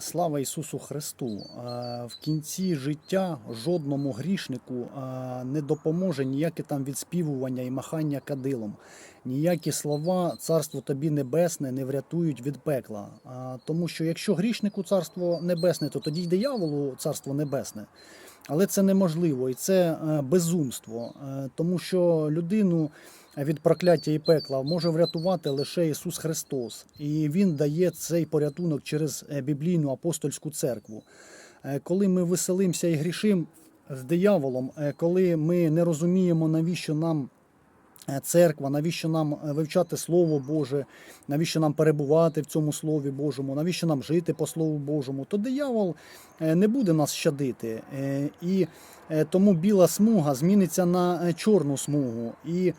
Слава Ісусу Христу! В кінці життя жодному грішнику не допоможе ніяке там відспівування і махання кадилом. Ніякі слова царство тобі небесне не врятують від пекла. Тому що якщо грішнику царство небесне, то тоді й дияволу царство небесне. Але це неможливо і це е, безумство, Е, тому що людину від прокляття і пекла може врятувати лише Ісус Христос, і Він дає цей порятунок через е, біблійну апостольську церкву. Е, Коли ми веселимося і грішимо з дияволом, е, коли ми не розуміємо, навіщо нам церква, навіщо нам вивчати Слово Боже, навіщо нам перебувати в цьому Слові Божому, навіщо нам жити по Слову Божому, то диявол не буде нас щадити. І тому біла смуга зміниться на чорну смугу. І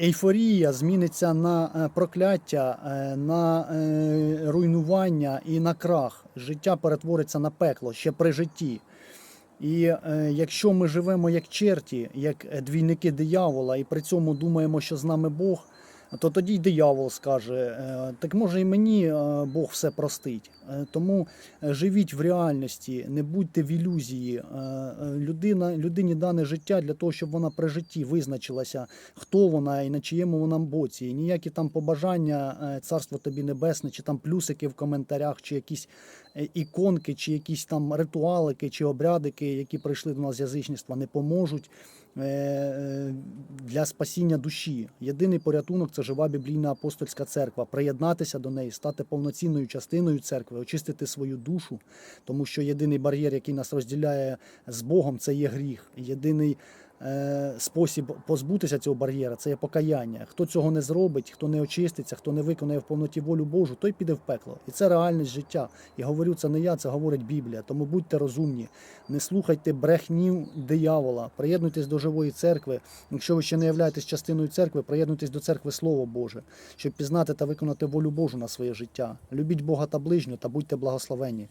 ейфорія зміниться на е, прокляття, е, на е, руйнування і на крах. Життя перетвориться на пекло ще при житті. І е, якщо ми живемо як черті, як е, двійники диявола, і при цьому думаємо, що з нами Бог, то тоді й диявол скаже: е, так може і мені е, Бог все простить. Е, тому живіть в реальності, не будьте в ілюзії. Людина, людині дане життя для того, щоб вона при житті визначилася, хто вона і на чиєму вона боці. І ніякі там побажання, царство тобі небесне, чи там плюсики в коментарях, чи якісь іконки, чи якісь там ритуалики, чи обрядики, які прийшли до нас з язичництва, не поможуть для спасіння душі. Єдиний порятунок це жива біблійна апостольська церква. Приєднатися до неї, стати повноцінною частиною церкви, очистити свою душу, тому що єдиний бар'єр, який нас розділяє з Богом, це є гріх. Єдиний спосіб позбутися цього бар'єра це є покаяння. Хто цього не зробить, хто не очиститься, хто не виконає в повноті волю Божу, той піде в пекло. І це реальність життя. І говорю це не я, це говорить Біблія. Тому будьте розумні, не слухайте брехнів диявола, приєднуйтесь до живої церкви. Якщо ви ще не являєтесь частиною церкви, приєднуйтесь до церкви Слово Боже, щоб пізнати та виконати волю Божу на своє життя. Любіть Бога та ближнього та будьте благословенні.